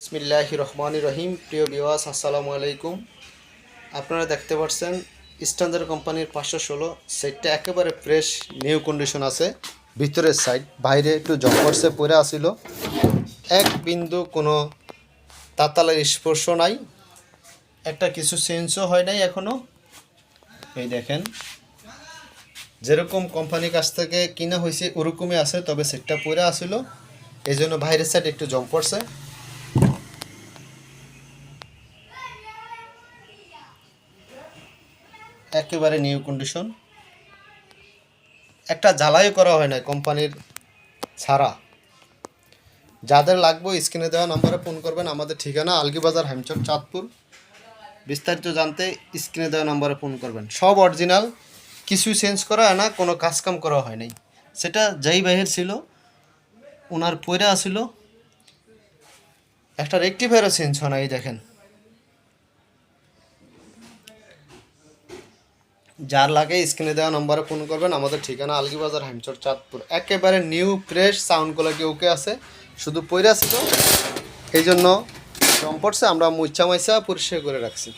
বিসমিল্লাহ রহমান রহিম প্রিয় বিওয়াস আসসালামু আলাইকুম। আপনারা দেখতে পাচ্ছেন স্ট্যান্ডার্ড কোম্পানির পাঁচশো ষোলো সেটটা একেবারে ফ্রেশ, নিউ কন্ডিশন আছে। ভিতরের সাইড, বাইরে একটু জম্পরসে পরে আসিল এক বিন্দু কোনো তাতালের স্পর্শ নাই। একটা কিছু চেঞ্জও হয় নাই এখনও এই দেখেন, যেরকম কোম্পানির কাছ থেকে কিনা হয়েছে ওরকমই আছে, তবে সেটটা পরে আসিল এই জন্য বাইরের সাইড একটু জম্প একেবারে নিউ কন্ডিশন একটা জ্বালাই করা হয় না কোম্পানির ছাড়া। যাদের লাগবে স্ক্রিনে দেওয়া নাম্বারে ফোন করবেন। আমাদের ঠিকানা আলগিবাজার, হেমচর, চাঁদপুর। বিস্তারিত জানতে স্ক্রিনে দেওয়া নাম্বারে ফোন করবেন। সব অরিজিনাল কিছু চেঞ্জ করা না, কোনো কাজকাম করা হয় নাই। সেটা যেই বাহির ছিল ওনার পয়রা আসিল একটা রেক্টিফায়ারও চেঞ্জ হয় না, এই দেখেন। যার লাগে স্ক্রিনে দেওয়া নম্বরে ফোন করবেন। আমাদের ঠিকানা আলগিবাজার, হেমচর, চাঁদপুর। একেবারে new fresh sound quality okay আছে? শুধু পয়রা ছিল এই জন্য পড়ছে, আমরা মুচ্ছা মাইসা পরিষ্কার করে রাখছি।